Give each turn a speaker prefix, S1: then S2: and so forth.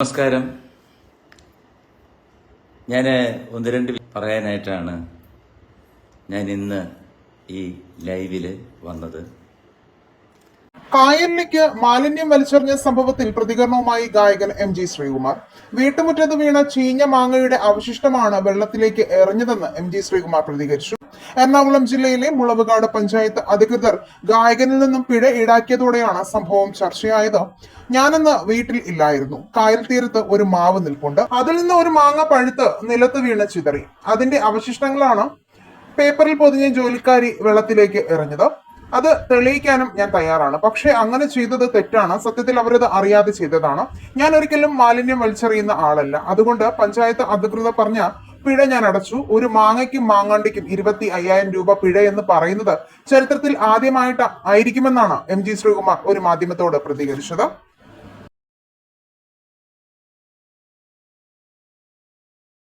S1: നമസ്കാരം. ഞാൻ ഒന്ന് രണ്ട് പറയാനായിട്ടാണ് ഞാൻ ഇന്ന് ഈ ലൈവിൽ വന്നത്.
S2: കായലിലേക്ക് മാലിന്യം വലിച്ചെറിഞ്ഞ സംഭവത്തിൽ പ്രതികരണവുമായി ഗായകൻ എം ജി ശ്രീകുമാർ. വീട്ടുമുറ്റത്ത് വീണ ചീഞ്ഞ മാങ്ങയുടെ അവശിഷ്ടമാണ് വെള്ളത്തിലേക്ക് എറിഞ്ഞതെന്ന് എം ജി ശ്രീകുമാർ പ്രതികരിച്ചു. എറണാകുളം ജില്ലയിലെ മുളവുകാട് പഞ്ചായത്ത് അധികൃതർ ഗായകനിൽ നിന്നും പിഴ ഈടാക്കിയതോടെയാണ് സംഭവം ചർച്ചയായത്. ഞാനന്ന് വീട്ടിൽ ഇല്ലായിരുന്നു. കായൽ തീരത്ത് ഒരു മാവ് നിൽപ്പുണ്ട്. അതിൽ നിന്ന് ഒരു മാങ്ങ പഴുത്ത് നിലത്ത് വീണ് ചിതറി. അതിന്റെ അവശിഷ്ടങ്ങളാണ് പേപ്പറിൽ പൊതിഞ്ഞ ജോലിക്കാരി വെള്ളത്തിലേക്ക് എറിഞ്ഞത്. അത് തെളിയിക്കാനും ഞാൻ തയ്യാറാണ്. പക്ഷെ അങ്ങനെ ചെയ്തത് തെറ്റാണ്. സത്യത്തിൽ അവരത് അറിയാതെ ചെയ്തതാണ്. ഞാൻ ഒരിക്കലും മാലിന്യം വലിച്ചെറിയുന്ന ആളല്ല. അതുകൊണ്ട് പഞ്ചായത്ത് അധികൃതർ പറഞ്ഞ പിഴ ഞാൻ അടച്ചു. ഒരു മാങ്ങയ്ക്കും മാങ്ങാണ്ടിക്കും ഇരുപത്തി അയ്യായിരം രൂപ പിഴ എന്ന് പറയുന്നത് ചരിത്രത്തിൽ ആദ്യമായിട്ട് ആയിരിക്കുമെന്നാണ് എം ജി ശ്രീകുമാർ ഒരു മാധ്യമത്തോട് പ്രതികരിച്ചത്.